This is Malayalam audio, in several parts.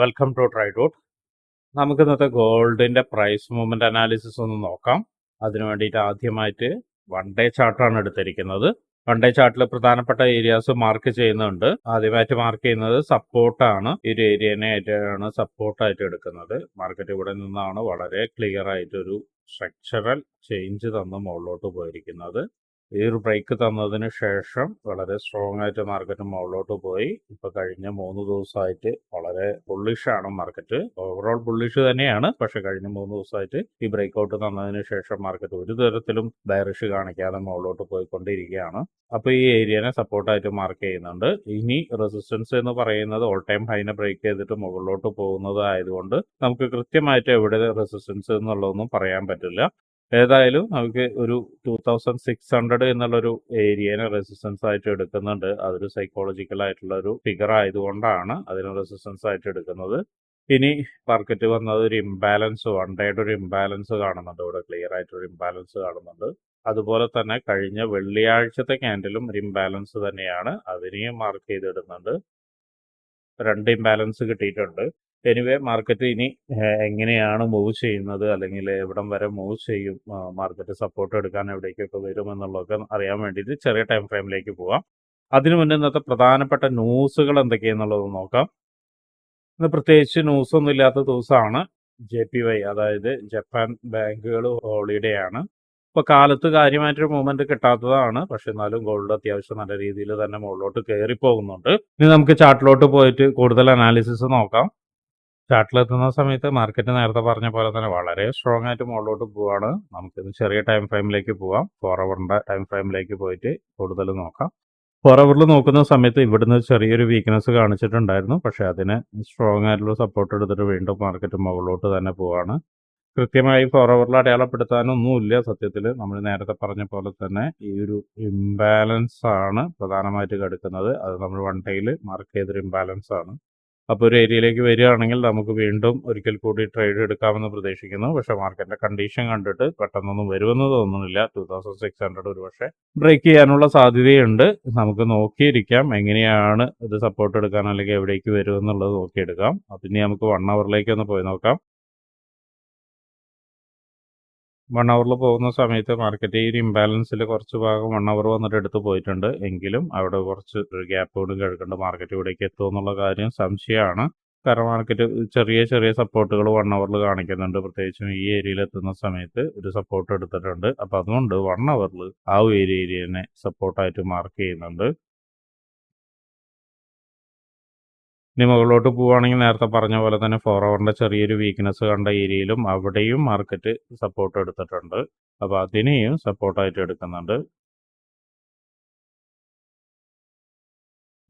വെൽക്കം ടു ട്രൈ ഡോട്ട് നമുക്ക് ഇന്നത്തെ ഗോൾഡിന്റെ പ്രൈസ് മൂവ്മെന്റ് അനാലിസിസ് ഒന്ന് നോക്കാം. അതിനു വേണ്ടിയിട്ട് ആദ്യമായിട്ട് വൺ ഡേ ചാർട്ടാണ് എടുത്തിരിക്കുന്നത്. വൺ ഡേ ചാർട്ടിൽ പ്രധാനപ്പെട്ട ഏരിയാസ് മാർക്ക് ചെയ്യുന്നുണ്ട്. ആദ്യമായിട്ട് മാർക്ക് ചെയ്യുന്നത് സപ്പോർട്ടാണ് ഈ ഒരു ഏരിയനെ ആയിട്ടാണ് സപ്പോർട്ടായിട്ട് എടുക്കുന്നത്. മാർക്കറ്റ് ഇവിടെ നിന്നാണ് വളരെ ക്ലിയർ ആയിട്ടൊരു സ്ട്രക്ചറൽ ചേഞ്ച് തന്ന് മുകളിലോട്ട് പോയിരിക്കുന്നത്. ഈ ഒരു ബ്രേക്ക് തന്നതിന് ശേഷം വളരെ സ്ട്രോങ് ആയിട്ട് മാർക്കറ്റ് മുകളിലോട്ട് പോയി. ഇപ്പൊ കഴിഞ്ഞ മൂന്ന് ദിവസമായിട്ട് വളരെ ബുള്ളിഷ് ആണ് മാർക്കറ്റ് ഓവറോൾ ബുള്ളിഷ് തന്നെയാണ്. പക്ഷെ കഴിഞ്ഞ മൂന്ന് ദിവസമായിട്ട് ഈ ബ്രേക്ക് ഔട്ട് തന്നതിന് ശേഷം മാർക്കറ്റ് ഒരു തരത്തിലും ബയറിഷ് കാണിക്കാതെ മുകളിലോട്ട് പോയിക്കൊണ്ടിരിക്കുകയാണ്. അപ്പൊ ഈ ഏരിയനെ സപ്പോർട്ടായിട്ട് മാർക്ക് ചെയ്യുന്നുണ്ട്. ഇനി റെസിസ്റ്റൻസ് എന്ന് പറയുന്നത് ഓൾ ടൈം ഹൈനെ ബ്രേക്ക് ചെയ്തിട്ട് മുകളിലോട്ട് പോകുന്നത് ആയതുകൊണ്ട് നമുക്ക് കൃത്യമായിട്ട് എവിടെ റെസിസ്റ്റൻസ് എന്നുള്ളതൊന്നും പറയാൻ പറ്റില്ല. ഏതായാലും നമുക്ക് ഒരു ടൂ തൗസൻഡ് സിക്സ് ഹൺഡ്രഡ് എന്നുള്ളൊരു ഏരിയനെ റെസിസ്റ്റൻസ് ആയിട്ട് എടുക്കുന്നുണ്ട്. അതൊരു സൈക്കോളജിക്കൽ ആയിട്ടുള്ള ഒരു ഫിഗർ ആയതുകൊണ്ടാണ് അതിന് റെസിസ്റ്റൻസ് ആയിട്ട് എടുക്കുന്നത്. ഇനി മാർക്കറ്റ് വന്നത് ഒരു ഇംബാലൻസ് വൺ ഡേയുടെ ഒരു ഇംബാലൻസ് കാണുന്നുണ്ട്. ഇവിടെ ക്ലിയർ ആയിട്ട് ഒരു ഇംബാലൻസ് കാണുന്നുണ്ട്. അതുപോലെ തന്നെ കഴിഞ്ഞ വെള്ളിയാഴ്ചത്തെ ക്യാൻഡിലും ഒരു ഇംബാലൻസ് തന്നെയാണ്. അതിനെയും മാർക്ക് ചെയ്തിടുന്നുണ്ട് രണ്ട് ഇംബാലൻസ് കിട്ടിയിട്ടുണ്ട്. എനിവേ മാർക്കറ്റ് ഇനി എങ്ങനെയാണ് മൂവ് ചെയ്യുന്നത്? അല്ലെങ്കിൽ എവിടം വരെ മൂവ് ചെയ്യും? മാർക്കറ്റ് സപ്പോർട്ട് എടുക്കാൻ എവിടേക്കൊക്കെ വരും എന്നുള്ളതൊക്കെ അറിയാൻ വേണ്ടിയിട്ട് ചെറിയ ടൈം ഫ്രെയിമിലേക്ക് പോവാം. അതിനു മുന്നേ ഇന്നത്തെ പ്രധാനപ്പെട്ട ന്യൂസുകൾ എന്തൊക്കെയാണെന്നുള്ളത് നോക്കാം. ഇന്ന് പ്രത്യേകിച്ച് ന്യൂസ് ഒന്നും ഇല്ലാത്ത ദിവസമാണ് ജെ പി വൈ അതായത് ജപ്പാൻ ബാങ്കുകൾ ഹോളിഡേ ആണ് ഇപ്പൊ കാലത്ത് കാര്യമായിട്ടൊരു മൂവ്മെന്റ് കിട്ടാത്തതാണ്. പക്ഷെ എന്നാലും ഗോൾഡ് അത്യാവശ്യം നല്ല രീതിയിൽ തന്നെ മുകളിലോട്ട് കയറി പോകുന്നുണ്ട് ഇനി നമുക്ക് ചാർട്ടിലോട്ട് പോയിട്ട് കൂടുതൽ അനാലിസിസ് നോക്കാം. ചാർട്ടിലെത്തുന്ന സമയത്ത് മാർക്കറ്റ് നേരത്തെ പറഞ്ഞ പോലെ തന്നെ വളരെ സ്ട്രോങ് ആയിട്ട് മുകളിലോട്ട് പോവാണ്. നമുക്കിത് ചെറിയ ടൈം ഫ്രെയിമിലേക്ക് പോവാം. ഫോർ അവറിന്റെ ടൈം ഫ്രെയിമിലേക്ക് പോയിട്ട് കൂടുതൽ നോക്കാം. ഫോർ അവറിൽ നോക്കുന്ന സമയത്ത് ഇവിടുന്ന് ചെറിയൊരു വീക്ക്നെസ് കാണിച്ചിട്ടുണ്ടായിരുന്നു. പക്ഷെ അതിന് സ്ട്രോങ് ആയിട്ടുള്ള സപ്പോർട്ട് എടുത്തിട്ട് വീണ്ടും മാർക്കറ്റ് മുകളിലോട്ട് തന്നെ പോവാണ്. കൃത്യമായി ഫോർ അവറിൽ അടയാളപ്പെടുത്താനൊന്നുമില്ല. സത്യത്തിൽ നമ്മൾ നേരത്തെ പറഞ്ഞ പോലെ തന്നെ ഈ ഒരു ഇംബാലൻസ് ആണ് പ്രധാനമായിട്ട് കിടക്കുന്നത്. അത് നമ്മൾ വൺ ഡേയിൽ മാർക്ക് ചെയ്തൊരു ഇംബാലൻസ് ആണ്. അപ്പോൾ ഒരു ഏരിയയിലേക്ക് വരികയാണെങ്കിൽ നമുക്ക് വീണ്ടും ഒരിക്കൽ കൂടി ട്രേഡ് എടുക്കാമെന്ന് പ്രതീക്ഷിക്കുന്നു. പക്ഷേ മാർക്കറ്റിന്റെ കണ്ടീഷൻ കണ്ടിട്ട് പെട്ടെന്നൊന്നും വരുമെന്ന് തോന്നുന്നില്ല. ടു തൗസൻഡ് സിക്സ് ഹൺഡ്രഡ് ഒരു പക്ഷേ ബ്രേക്ക് ചെയ്യാനുള്ള സാധ്യതയുണ്ട്. നമുക്ക് നോക്കിയിരിക്കാം എങ്ങനെയാണ് ഇത് സപ്പോർട്ട് എടുക്കാൻ അല്ലെങ്കിൽ എവിടേക്ക് വരുമെന്നുള്ളത് നോക്കിയെടുക്കാം. അപ്പം ഇനി നമുക്ക് വൺ അവറിലേക്ക് ഒന്ന് പോയി നോക്കാം. വൺ അവറിൽ പോകുന്ന സമയത്ത് മാർക്കറ്റ് ഈ ഒരു ഇംബാലൻസിൽ കുറച്ച് ഭാഗം വൺ അവർ വന്നിട്ട് എടുത്ത് പോയിട്ടുണ്ട്. എങ്കിലും അവിടെ കുറച്ച് ഒരു ഗ്യാപ്പ് കൊണ്ട് കിടക്കേണ്ട മാർക്കറ്റ് ഇവിടേക്ക് എത്തുമെന്നുള്ള കാര്യം സംശയമാണ്. കാരണം മാർക്കറ്റ് ചെറിയ ചെറിയ സപ്പോർട്ടുകൾ വൺ അവറിൽ കാണിക്കുന്നുണ്ട്. പ്രത്യേകിച്ചും ഈ ഏരിയയിൽ എത്തുന്ന സമയത്ത് ഒരു സപ്പോർട്ട് എടുത്തിട്ടുണ്ട്. അപ്പം അതുകൊണ്ട് വൺ അവറിൽ ആ ഒരു തന്നെ സപ്പോർട്ടായിട്ട് മാർക്ക് ചെയ്യുന്നുണ്ട്. ഇനി മുകളിലോട്ട് പോവുകയാണെങ്കിൽ നേരത്തെ പറഞ്ഞ പോലെ തന്നെ ഫോർ അവറിന്റെ ചെറിയൊരു വീക്ക്നെസ് കണ്ട ഏരിയയിലും അവിടെയും മാർക്കറ്റ് സപ്പോർട്ട് എടുത്തിട്ടുണ്ട്. അപ്പോൾ അതിനെയും സപ്പോർട്ടായിട്ട് എടുക്കുന്നുണ്ട്.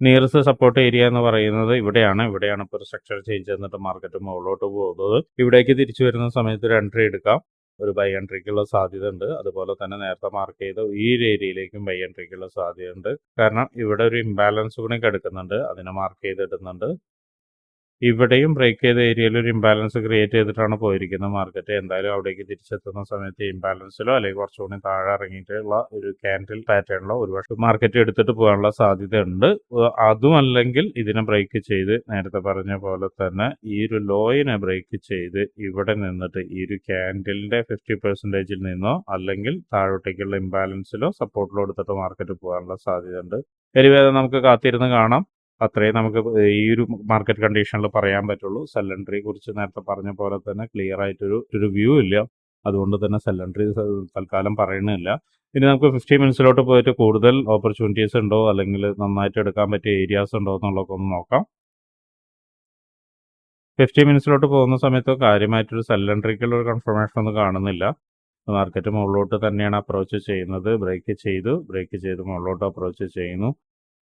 നിയറസ്റ്റ് സപ്പോർട്ട് ഏരിയ എന്ന് പറയുന്നത് ഇവിടെയാണ്. ഇവിടെയാണ് ഇപ്പോൾ ഒരു സ്ട്രക്ചർ ചേഞ്ച് എന്നിട്ട് മാർക്കറ്റ് മുകളിലോട്ട് പോകുന്നത്. ഇവിടേക്ക് തിരിച്ചു വരുന്ന സമയത്ത് ഒരു എൻട്രി എടുക്കാം. ഒരു ബൈ എൻട്രിക്കുള്ള സാധ്യത ഉണ്ട് അതുപോലെ തന്നെ നേരത്തെ മാർക്ക് ചെയ്ത ഈ ഒരു ഏരിയയിലേക്കും ബൈ എൻട്രിക്കുള്ള സാധ്യത ഉണ്ട് കാരണം ഇവിടെ ഒരു ഇംബാലൻസ് കൂടി കിടക്കുന്നുണ്ട്. അതിനെ മാർക്ക് ചെയ്തിടുന്നുണ്ട്. ഇവിടെയും ബ്രേക്ക് ചെയ്ത ഏരിയയിൽ ഒരു ഇംബാലൻസ് ക്രിയേറ്റ് ചെയ്തിട്ടാണ് പോയിരിക്കുന്നത്. മാർക്കറ്റ് എന്തായാലും അവിടേക്ക് തിരിച്ചെത്തുന്ന സമയത്ത് ഇംബാലൻസിലോ അല്ലെങ്കിൽ കുറച്ചുകൂടി താഴെ ഇറങ്ങിയിട്ടുള്ള ഒരു ക്യാൻഡിൽ പാറ്റേണിലോ ഒരുപക്ഷെ മാർക്കറ്റ് എടുത്തിട്ട് പോകാനുള്ള സാധ്യത ഉണ്ട് അതും അല്ലെങ്കിൽ ഇതിനെ ബ്രേക്ക് ചെയ്ത് നേരത്തെ പറഞ്ഞ പോലെ തന്നെ ഈ ഒരു ലോയിനെ ബ്രേക്ക് ചെയ്ത് ഇവിടെ നിന്നിട്ട് ഈ ഒരു ക്യാൻഡിലിന്റെ ഫിഫ്റ്റി പെർസെന്റേജിൽ നിന്നോ അല്ലെങ്കിൽ താഴോട്ടേക്കുള്ള ഇംബാലൻസിലോ സപ്പോർട്ടിലോ എടുത്തിട്ട് മാർക്കറ്റ് പോകാനുള്ള സാധ്യത ഉണ്ട് എനിവേദം നമുക്ക് കാത്തിരുന്ന് കാണാം. അത്രയും നമുക്ക് ഈ ഒരു മാർക്കറ്റ് കണ്ടീഷനിൽ പറയാൻ പറ്റുള്ളൂ. സെല്ലൻട്രിയെ കുറിച്ച് നേരത്തെ പറഞ്ഞ പോലെ തന്നെ ക്ലിയർ ആയിട്ടൊരു ഒരു വ്യൂ ഇല്ല. അതുകൊണ്ട് തന്നെ സെല്ലൻട്രി തൽക്കാലം പറയണില്ല ഇനി നമുക്ക് ഫിഫ്റ്റി മിനിറ്റ്സിലോട്ട് പോയിട്ട് കൂടുതൽ ഓപ്പർച്യൂണിറ്റീസ് ഉണ്ടോ? അല്ലെങ്കിൽ നന്നായിട്ട് എടുക്കാൻ പറ്റിയ ഏരിയാസ് ഉണ്ടോ? എന്നുള്ളതൊക്കെ ഒന്ന് നോക്കാം. ഫിഫ്റ്റി മിനിറ്റ്സിലോട്ട് പോകുന്ന സമയത്ത് കാര്യമായിട്ടൊരു സെല്ലൻട്രിക്കുള്ള ഒരു കൺഫർമേഷൻ ഒന്നും കാണുന്നില്ല. മാർക്കറ്റ് മുകളിലോട്ട് തന്നെയാണ് അപ്രോച്ച് ചെയ്യുന്നത്. ബ്രേക്ക് ചെയ്തു. ബ്രേക്ക് ചെയ്ത് മുകളിലോട്ട് അപ്രോച്ച് ചെയ്യുന്നു.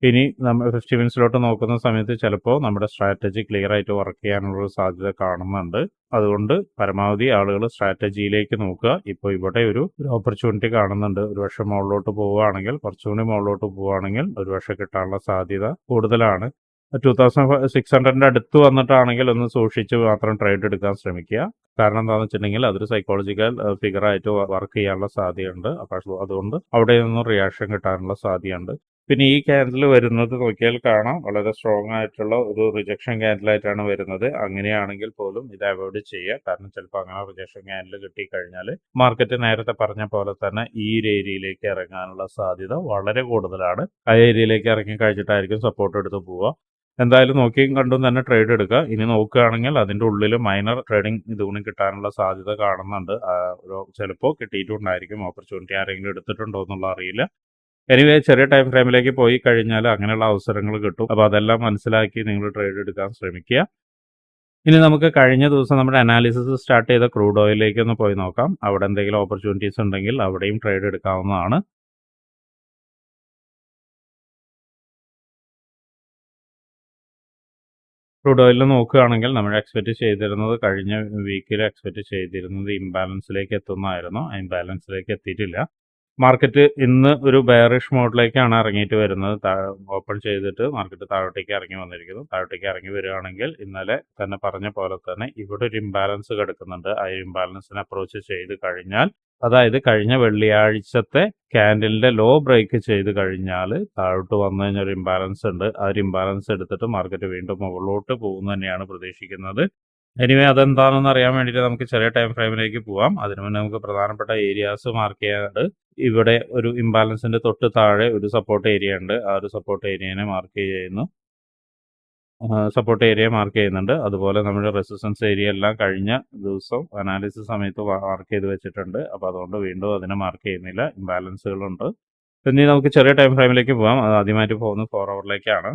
ഇനി നമ്മൾ ഫിഫ്റ്റി മിനിറ്റ്സിലോട്ട് നോക്കുന്ന സമയത്ത് ചിലപ്പോൾ നമ്മുടെ സ്ട്രാറ്റജി ക്ലിയർ ആയിട്ട് വർക്ക് ചെയ്യാനുള്ള സാധ്യത കാണുന്നുണ്ട്. അതുകൊണ്ട് പരമാവധി ആളുകൾ സ്ട്രാറ്റജിയിലേക്ക് നോക്കുക. ഇപ്പോൾ ഇവിടെ ഒരു ഓപ്പർച്യൂണിറ്റി കാണുന്നുണ്ട്. ഒരു വർഷം മുകളിലോട്ട് പോവുകയാണെങ്കിൽ കുറച്ചുകൂടി മുകളിലോട്ട് പോവുകയാണെങ്കിൽ ഒരു വർഷം കിട്ടാനുള്ള സാധ്യത കൂടുതലാണ്. ടു തൗസൻഡ് സിക്സ് ഹൺഡ്രഡിന്റെ അടുത്ത് വന്നിട്ടാണെങ്കിൽ ഒന്ന് സൂക്ഷിച്ച് മാത്രം ട്രേഡ് എടുക്കാൻ ശ്രമിക്കുക. കാരണം എന്താണെന്ന് വെച്ചിട്ടുണ്ടെങ്കിൽ അതൊരു സൈക്കോളജിക്കൽ ഫിഗർ ആയിട്ട് വർക്ക് ചെയ്യാനുള്ള സാധ്യതയുണ്ട്. അപ്പോൾ അതുകൊണ്ട് അവിടെ നിന്നും റിയാക്ഷൻ കിട്ടാനുള്ള സാധ്യതയുണ്ട്. പിന്നെ ഈ ക്യാൻഡിൽ വരുന്നത് നോക്കിയാൽ കാണാം. വളരെ സ്ട്രോങ് ആയിട്ടുള്ള ഒരു റിജക്ഷൻ ക്യാൻഡിലായിട്ടാണ് വരുന്നത്. അങ്ങനെയാണെങ്കിൽ പോലും ഇത് അവോയ്ഡ് ചെയ്യുക. കാരണം ചിലപ്പോൾ അങ്ങനെ റിജക്ഷൻ ക്യാൻഡിൽ കിട്ടിക്കഴിഞ്ഞാൽ മാർക്കറ്റ് നേരത്തെ പറഞ്ഞ പോലെ തന്നെ ഈ ഒരു ഏരിയയിലേക്ക് ഇറങ്ങാനുള്ള സാധ്യത വളരെ കൂടുതലാണ്. ആ ഏരിയയിലേക്ക് ഇറങ്ങി കഴിച്ചിട്ടായിരിക്കും സപ്പോർട്ട് എടുത്ത് പോവുക. എന്തായാലും നോക്കിയും കണ്ടും തന്നെ ട്രേഡ് എടുക്കുക. ഇനി നോക്കുകയാണെങ്കിൽ അതിന്റെ ഉള്ളിൽ മൈനർ ട്രേഡിംഗ് ഇതുകൊണ്ട് കിട്ടാനുള്ള സാധ്യത കാണുന്നുണ്ട്. ചിലപ്പോൾ കിട്ടിയിട്ടുണ്ടായിരിക്കും. ഓപ്പർച്യൂണിറ്റി ആരെങ്കിലും എടുത്തിട്ടുണ്ടോ എന്നുള്ള അറിയില്ല. എനിവേ ചെറിയ ടൈം ഫ്രെയിമിലേക്ക് പോയി കഴിഞ്ഞാൽ അങ്ങനെയുള്ള അവസരങ്ങൾ കിട്ടും. അപ്പോൾ അതെല്ലാം മനസ്സിലാക്കി നിങ്ങൾ ട്രേഡ് എടുക്കാൻ ശ്രമിക്കുക. ഇനി നമുക്ക് കഴിഞ്ഞ ദിവസം നമ്മുടെ അനാലിസിസ് സ്റ്റാർട്ട് ചെയ്ത ക്രൂഡ് ഓയിലിലേക്ക് ഒന്ന് പോയി നോക്കാം. അവിടെ എന്തെങ്കിലും ഓപ്പർച്യൂണിറ്റീസ് ഉണ്ടെങ്കിൽ അവിടെയും ട്രേഡ് എടുക്കാവുന്നതാണ്. ക്രൂഡ് ഓയിലിൽ നോക്കുകയാണെങ്കിൽ നമ്മൾ എക്സ്പെക്ട് ചെയ്തിരുന്നത് കഴിഞ്ഞ വീക്കിൽ എക്സ്പെക്ട് ചെയ്തിരുന്നത് ഇംബാലൻസിലേക്ക് എത്തുന്നതായിരുന്നു. ഇംബാലൻസിലേക്ക് എത്തിയിട്ടില്ല. മാർക്കറ്റ് ഇന്ന് ഒരു ബെയറിഷ് മോഡിലേക്കാണ് ഇറങ്ങിയിട്ട് വരുന്നത്. ഓപ്പൺ ചെയ്തിട്ട് മാർക്കറ്റ് താഴോട്ടേക്ക് ഇറങ്ങി വന്നിരിക്കുന്നു. താഴോട്ടേക്ക് ഇറങ്ങി വരികയാണെങ്കിൽ ഇന്നലെ തന്നെ പറഞ്ഞ പോലെ തന്നെ ഇവിടെ ഒരു ഇംബാലൻസ് കിടക്കുന്നുണ്ട്. ആ ഇംബാലൻസിനെ അപ്രോച്ച് ചെയ്ത് കഴിഞ്ഞാൽ അതായത് കഴിഞ്ഞ വെള്ളിയാഴ്ചത്തെ ക്യാൻഡലിന്റെ ലോ ബ്രേക്ക് ചെയ്ത് കഴിഞ്ഞാൽ താഴോട്ട് വന്നു കഴിഞ്ഞാൽ ഒരു ഇംബാലൻസ് ഉണ്ട്. ആ ഒരു ഇംബാലൻസ് എടുത്തിട്ട് മാർക്കറ്റ് വീണ്ടും മുകളിലോട്ട് പോകുന്നു തന്നെയാണ് പ്രതീക്ഷിക്കുന്നത്. എനിവേ അതെന്താണെന്ന് അറിയാൻ വേണ്ടിയിട്ട് നമുക്ക് ചെറിയ ടൈം ഫ്രെയിമിലേക്ക് പോവാം. അതിനു മുന്നേ നമുക്ക് പ്രധാനപ്പെട്ട ഏരിയാസ് മാർക്ക് ചെയ്യാനുണ്ട്. ഇവിടെ ഒരു ഇംബാലൻസിന്റെ തൊട്ട് താഴെ ഒരു സപ്പോർട്ട് ഏരിയ ഉണ്ട്. ആ ഒരു സപ്പോർട്ട് ഏരിയനെ മാർക്ക് ചെയ്യുന്നു. സപ്പോർട്ട് ഏരിയ മാർക്ക് ചെയ്യുന്നുണ്ട്. അതുപോലെ നമ്മുടെ റെസിസ്റ്റൻസ് ഏരിയ എല്ലാം കഴിഞ്ഞ ദിവസം അനാലിസിസ് സമയത്ത് മാർക്ക് ചെയ്ത് വെച്ചിട്ടുണ്ട്. അപ്പോൾ അതുകൊണ്ട് വീണ്ടും അതിനെ മാർക്ക് ചെയ്യുന്നില്ല. ഇംബാലൻസുകളുണ്ട് ഇനി നമുക്ക് ചെറിയ ടൈം ഫ്രെയിമിലേക്ക് പോകാം അത് ആദ്യമായിട്ട് പോകുന്നത് ഫോർ അവറിലേക്കാണ്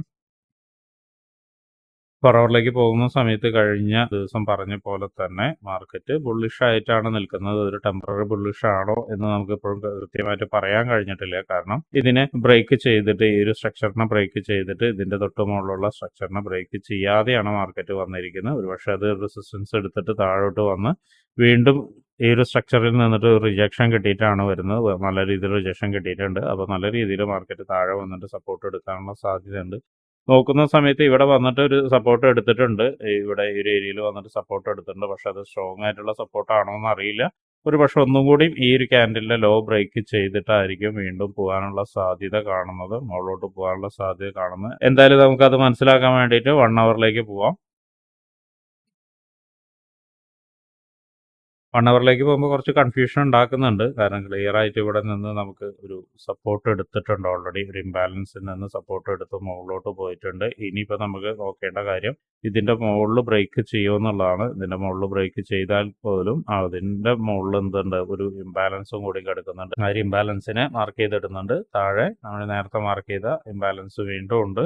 ഫോർ അവറിലേക്ക് പോകുന്ന സമയത്ത് കഴിഞ്ഞ ദിവസം പറഞ്ഞ പോലെ തന്നെ മാർക്കറ്റ് ബുള്ളിഷ് ആയിട്ടാണ് നിൽക്കുന്നത്. ഒരു ടെമ്പററി ബുള്ളിഷ് ആണോ എന്ന് നമുക്ക് ഇപ്പോഴും കൃത്യമായിട്ട് പറയാൻ കഴിഞ്ഞിട്ടില്ല. കാരണം ഇതിനെ ബ്രേക്ക് ചെയ്തിട്ട് ഈ ഒരു സ്ട്രക്ചറിനെ ബ്രേക്ക് ചെയ്തിട്ട് ഇതിന്റെ തൊട്ട് മുകളിലുള്ള സ്ട്രക്ചറിനെ ബ്രേക്ക് ചെയ്യാതെയാണ് മാർക്കറ്റ് വന്നിരിക്കുന്നത്. ഒരുപക്ഷെ അത് റെസിസ്റ്റൻസ് എടുത്തിട്ട് താഴോട്ട് വന്ന് വീണ്ടും ഈ ഒരു സ്ട്രക്ചറിൽ നിന്നിട്ട് റിജക്ഷൻ കിട്ടിയിട്ടാണ് വരുന്നത്. നല്ല രീതിയിൽ റിജക്ഷൻ കിട്ടിയിട്ടുണ്ട്. അപ്പോൾ നല്ല രീതിയിൽ മാർക്കറ്റ് താഴെ വന്നിട്ട് സപ്പോർട്ട് എടുക്കാനുള്ള സാധ്യതയുണ്ട്. നോക്കുന്ന സമയത്ത് ഇവിടെ വന്നിട്ട് ഒരു സപ്പോർട്ട് എടുത്തിട്ടുണ്ട്. ഇവിടെ ഈ ഒരു ഏരിയയിൽ വന്നിട്ട് സപ്പോർട്ട് എടുത്തിട്ടുണ്ട്. പക്ഷെ അത് സ്ട്രോങ് ആയിട്ടുള്ള സപ്പോർട്ട് ആണോ എന്ന് അറിയില്ല. ഒരു പക്ഷെ ഒന്നും കൂടി ഈ ഒരു ക്യാൻഡലിന്റെ ലോ ബ്രേക്ക് ചെയ്തിട്ടായിരിക്കും വീണ്ടും പോകാനുള്ള സാധ്യത കാണുന്നത്. മുകളിലോട്ട് പോകാനുള്ള സാധ്യത കാണുന്നത്. എന്തായാലും നമുക്ക് അത് മനസ്സിലാക്കാൻ വേണ്ടിയിട്ട് വൺ അവറിലേക്ക് പോവാം. വൺ അവറിലേക്ക് പോകുമ്പോൾ കുറച്ച് കൺഫ്യൂഷൻ ഉണ്ടാക്കുന്നുണ്ട്. കാരണം ക്ലിയർ ആയിട്ട് ഇവിടെ നിന്ന് നമുക്ക് ഒരു സപ്പോർട്ട് എടുത്തിട്ടുണ്ട് ഓൾറെഡി ഒരു ഇംബാലൻസിൽ നിന്ന് സപ്പോർട്ട് എടുത്ത് മുകളിലോട്ട് പോയിട്ടുണ്ട്. ഇനിയിപ്പോൾ നമുക്ക് നോക്കേണ്ട കാര്യം ഇതിന്റെ മുകളിൽ ബ്രേക്ക് ചെയ്യുമെന്നുള്ളതാണ് ഇതിന്റെ മുകളിൽ ബ്രേക്ക് ചെയ്താൽ പോലും അതിന്റെ മുകളിൽ എന്തുണ്ട്? ഒരു ഇംബാലൻസും കൂടി കിടക്കുന്നുണ്ട്. ആ ഒരു ഇംബാലൻസിനെ മാർക്ക് ചെയ്തിടുന്നുണ്ട്. താഴെ നമ്മൾ നേരത്തെ മാർക്ക് ചെയ്ത ഇംബാലൻസ് വീണ്ടും ഉണ്ട്.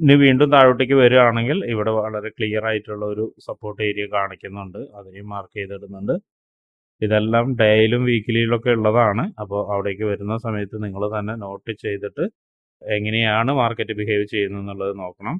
ഇനി വീണ്ടും താഴോട്ടേക്ക് വരികയാണെങ്കിൽ ഇവിടെ വളരെ ക്ലിയർ ആയിട്ടുള്ള ഒരു സപ്പോർട്ട് ഏരിയ കാണിക്കുന്നുണ്ട്. അതിനെയും മാർക്ക് ചെയ്തിടുന്നുണ്ട്. ഇതെല്ലാം ഡേയിലും വീക്കിലിയിലൊക്കെ ഉള്ളതാണ്. അപ്പോൾ അവിടേക്ക് വരുന്ന സമയത്ത് നിങ്ങൾ തന്നെ നോട്ട് ചെയ്തിട്ട് എങ്ങനെയാണ് മാർക്കറ്റ് ബിഹേവ് ചെയ്യുന്നത് എന്നുള്ളത് നോക്കണം.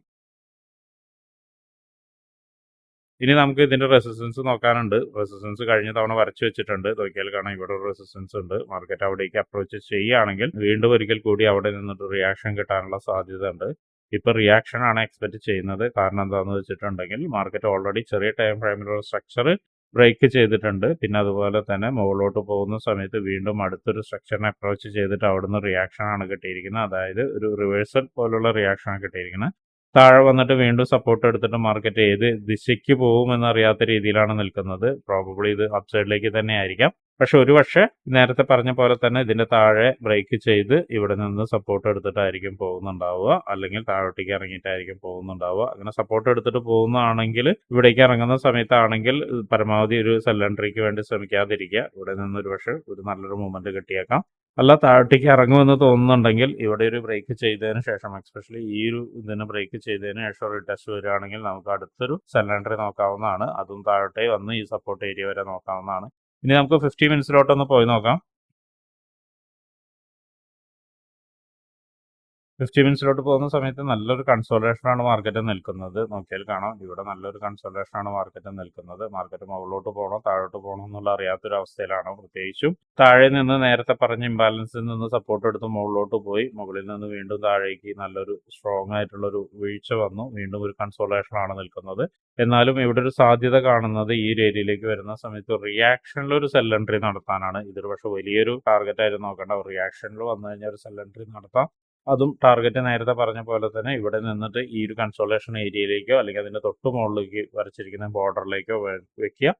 ഇനി നമുക്ക് ഇതിന്റെ റെസിസ്റ്റൻസ് നോക്കാനുണ്ട്. റെസിസ്റ്റൻസ് കഴിഞ്ഞ തവണ വരച്ചു വെച്ചിട്ടുണ്ട്. നോക്കിയാൽ കാണാം ഇവിടെ ഒരു റെസിസ്റ്റൻസ് ഉണ്ട്. മാർക്കറ്റ് അവിടേക്ക് അപ്രോച്ച് ചെയ്യുകയാണെങ്കിൽ വീണ്ടും ഒരിക്കൽ കൂടി അവിടെ നിന്നിട്ട് റിയാക്ഷൻ കിട്ടാനുള്ള സാധ്യത ഉണ്ട് ഇപ്പോൾ റിയാക്ഷൻ ആണ് എക്സ്പെക്ട് ചെയ്യുന്നത്. കാരണം എന്താണെന്ന് വെച്ചിട്ടുണ്ടെങ്കിൽ മാർക്കറ്റ് ഓൾറെഡി ചെറിയ ടൈം ഫ്രെയിമിലുള്ള സ്ട്രക്ചർ ബ്രേക്ക് ചെയ്തിട്ടുണ്ട്. പിന്നെ അതുപോലെ തന്നെ മുകളിലോട്ട് പോകുന്ന സമയത്ത് വീണ്ടും അടുത്തൊരു സ്ട്രക്ചറിനെ അപ്രോച്ച് ചെയ്തിട്ട് അവിടുന്ന് റിയാക്ഷനാണ് കിട്ടിയിരിക്കുന്നത്. അതായത് ഒരു റിവേഴ്സൽ പോലുള്ള റിയാക്ഷനാണ് കിട്ടിയിരിക്കുന്നത്. താഴെ വന്നിട്ട് വീണ്ടും സപ്പോർട്ട് എടുത്തിട്ട് മാർക്കറ്റ് ഏത് ദിശയ്ക്ക് പോകുമെന്നറിയാത്ത രീതിയിലാണ് നിൽക്കുന്നത്. പ്രോബബ്ലി ഇത് അപ്സൈഡിലേക്ക് തന്നെ ആയിരിക്കാം. പക്ഷെ ഒരു പക്ഷേ നേരത്തെ പറഞ്ഞ പോലെ തന്നെ ഇതിന്റെ താഴെ ബ്രേക്ക് ചെയ്ത് ഇവിടെ നിന്ന് സപ്പോർട്ട് എടുത്തിട്ടായിരിക്കും പോകുന്നുണ്ടാവുക. അല്ലെങ്കിൽ താഴോട്ടേക്ക് ഇറങ്ങിയിട്ടായിരിക്കും പോകുന്നുണ്ടാവുക. അങ്ങനെ സപ്പോർട്ട് എടുത്തിട്ട് പോകുന്നതാണെങ്കിൽ ഇവിടേക്ക് ഇറങ്ങുന്ന സമയത്താണെങ്കിൽ പരമാവധി ഒരു സെല്ലൻട്രിക്ക് വേണ്ടി ശ്രമിക്കാതിരിക്കുക. ഇവിടെ നിന്ന് ഒരു പക്ഷേ ഒരു നല്ലൊരു മൂവ്മെന്റ് കിട്ടിയേക്കാം. അല്ല താഴോട്ടേക്ക് ഇറങ്ങുമെന്ന് തോന്നുന്നുണ്ടെങ്കിൽ ഇവിടെ ഒരു ബ്രേക്ക് ചെയ്തതിന് ശേഷം എക്സ്പെഷ്യലി ഈ ഒരു ഇതിന് ബ്രേക്ക് ചെയ്തതിന് ശേഷം ഒരു ടെസ്റ്റ് വരികയാണെങ്കിൽ നമുക്ക് അടുത്തൊരു സെല്ലൻട്രി നോക്കാവുന്നതാണ്. അതും താഴോട്ടേ വന്ന് ഈ സപ്പോർട്ട് ഏരിയ വരെ നോക്കാവുന്നതാണ്. ഇനി നമുക്ക് ഫിഫ്റ്റി മിനിറ്റ്സിലോട്ടൊന്ന് പോയി നോക്കാം. ഫിഫ്റ്റി മിനിറ്റ്സിലോട്ട് പോകുന്ന സമയത്ത് നല്ലൊരു കൺസോളേഷനാണ് മാർക്കറ്റ് നിൽക്കുന്നത്. നോക്കിയാൽ കാണാം. ഇവിടെ നല്ലൊരു കൺസോളേഷനാണ് മാർക്കറ്റ് നിൽക്കുന്നത്. മാർക്കറ്റ് മുകളിലോട്ട് പോകണോ താഴോട്ട് പോകണോ എന്നുള്ള അറിയാത്തൊരു അവസ്ഥയിലാണ്. പ്രത്യേകിച്ചും താഴെ നിന്ന് നേരത്തെ പറഞ്ഞ ഇംബാലൻസിൽ നിന്ന് സപ്പോർട്ട് എടുത്ത് മുകളിലോട്ട് പോയി. മുകളിൽ നിന്ന് വീണ്ടും താഴേക്ക് നല്ലൊരു സ്ട്രോങ് ആയിട്ടുള്ള ഒരു വീഴ്ച വന്നു. വീണ്ടും ഒരു കൺസോളേഷനാണ് നിൽക്കുന്നത്. എന്നാലും ഇവിടെ ഒരു സാധ്യത കാണുന്നത് ഈ ഒരു ഏരിയയിലേക്ക് വരുന്ന സമയത്ത് റിയാക്ഷനിൽ ഒരു സെല്ലൻട്രി നടത്താനാണ്. ഇതൊരു പക്ഷെ വലിയൊരു ടാർഗറ്റ് ആയിരുന്നു നോക്കേണ്ട. റിയാക്ഷനിൽ വന്നു കഴിഞ്ഞാൽ ഒരു സെല്ലൻട്രി നടത്താം. അതും ടാർഗറ്റ് നേരത്തെ പറഞ്ഞ പോലെ തന്നെ ഇവിടെ നിന്നിട്ട് ഈ ഒരു കൺസോളേഷൻ ഏരിയയിലേക്കോ അല്ലെങ്കിൽ അതിന്റെ തൊട്ട് മുകളിലേക്ക് വരച്ചിരിക്കുന്ന ബോർഡറിലേക്കോ വെക്കുക.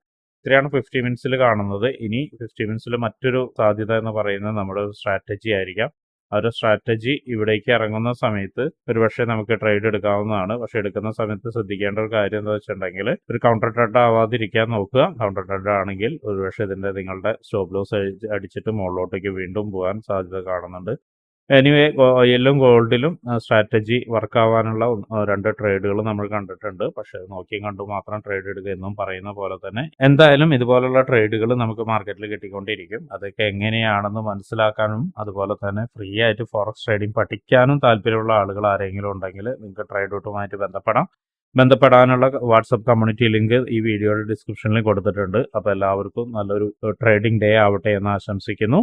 ഇത്രയാണ് ഫിഫ്റ്റി മിനിറ്റ്സിൽ കാണുന്നത്. ഇനി ഫിഫ്റ്റി മിനിറ്റ്സിൽ മറ്റൊരു സാധ്യത എന്ന് പറയുന്നത് നമ്മുടെ സ്ട്രാറ്റജി ആയിരിക്കാം. ആ ഒരു സ്ട്രാറ്റജി ഇവിടേക്ക് ഇറങ്ങുന്ന സമയത്ത് ഒരുപക്ഷെ നമുക്ക് ട്രേഡ് എടുക്കാവുന്നതാണ്. പക്ഷെ എടുക്കുന്ന സമയത്ത് ശ്രദ്ധിക്കേണ്ട ഒരു കാര്യം എന്താ വെച്ചിട്ടുണ്ടെങ്കിൽ ഒരു കൗണ്ടർ ട്രെഡ് ആവാതിരിക്കാൻ നോക്കുക. കൗണ്ടർ ട്രെഡ് ആണെങ്കിൽ ഒരുപക്ഷെ ഇതിന്റെ നിങ്ങളുടെ സ്റ്റോപ്പ് ലോസ് അടിച്ചിട്ട് മുകളിലോട്ടേക്ക് വീണ്ടും പോകാൻ സാധ്യത കാണുന്നുണ്ട്. എനിവേ ഓയിലും ഗോൾഡിലും സ്ട്രാറ്റജി വർക്കാവാനുള്ള രണ്ട് ട്രേഡുകൾ നമ്മൾ കണ്ടിട്ടുണ്ട്. പക്ഷേ നോക്കിയും കണ്ടു മാത്രം ട്രേഡ് എടുക്കുക എന്നും പറയുന്ന പോലെ തന്നെ. എന്തായാലും ഇതുപോലുള്ള ട്രേഡുകൾ നമുക്ക് മാർക്കറ്റിൽ കിട്ടിക്കൊണ്ടിരിക്കും. അതൊക്കെ എങ്ങനെയാണെന്ന് മനസ്സിലാക്കാനും അതുപോലെ തന്നെ ഫ്രീ ആയിട്ട് ഫോറക്സ് ട്രേഡിംഗ് പഠിക്കാനും താല്പര്യമുള്ള ആളുകൾ ആരെങ്കിലും ഉണ്ടെങ്കിൽ നിങ്ങൾക്ക് ട്രേഡ് ഔട്ടുമായിട്ട് ബന്ധപ്പെടാം. ബന്ധപ്പെടാനുള്ള വാട്സപ്പ് കമ്മ്യൂണിറ്റി ലിങ്ക് ഈ വീഡിയോയുടെ ഡിസ്ക്രിപ്ഷനിൽ കൊടുത്തിട്ടുണ്ട്. അപ്പോൾ എല്ലാവർക്കും നല്ലൊരു ട്രേഡിംഗ് ഡേ ആവട്ടെ എന്ന് ആശംസിക്കുന്നു.